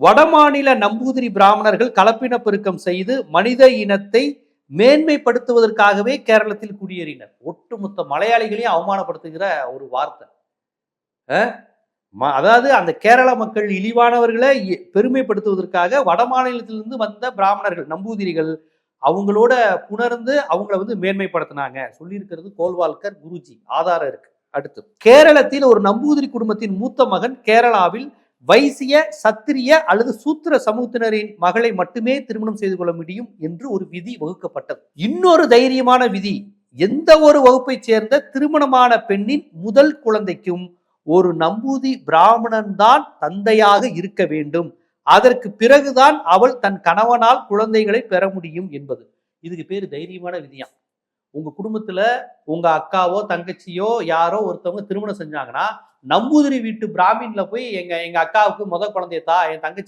வடமாநில நம்பூதிரி பிராமணர்கள் கலப்பின பெருக்கம் செய்து மனித இனத்தை மேன்மைப்படுத்துவதற்காகவே கேரளத்தில் குடியேறினர். ஒட்டுமொத்த மலையாளிகளையும் அவமானப்படுத்துகிற ஒரு வார்த்தை. ம- அதாவது அந்த கேரள மக்கள் இழிவானவர்களை பெருமைப்படுத்துவதற்காக வடமாநிலத்திலிருந்து வந்த பிராமணர்கள் நம்பூதிரிகள் அவங்களோட புணர்ந்து அவங்கள வந்து மேன்மைப்படுத்தினாங்க. சொல்லியிருக்கிறது கோல்வால்கர் குருஜி. ஆதாரம் இருக்கு. அடுத்து கேரளத்தில் ஒரு நம்பூதிரி குடும்பத்தின் மூத்த மகன் கேரளாவில் வைசிய சத்திரிய அல்லது சூத்திர சமூகத்தினரின் மகளை மட்டுமே திருமணம் செய்து கொள்ள முடியும் என்று ஒரு விதி வகுக்கப்பட்டது. இன்னொரு தைரியமான விதி எந்த ஒரு வகுப்பைச் சேர்ந்த திருமணமான பெண்ணின் முதல் குழந்தைக்கும் ஒரு நம்பூதி பிராமணன் தான் தந்தையாக இருக்க வேண்டும். அதற்கு பிறகுதான் அவள் தன் கணவனால் குழந்தைகளை பெற முடியும் என்பது. இதுக்கு பேரு தைரியமான விதியாம். உங்க குடும்பத்துல உங்க அக்காவோ தங்கச்சியோ யாரோ ஒருத்தவங்க திருமணம் செஞ்சாங்கன்னா நம்பூதிரி வீட்டு பிராமின்ல போய் எங்க எங்க அக்காவுக்கு முத குழந்தைய தா என் தங்கச்சி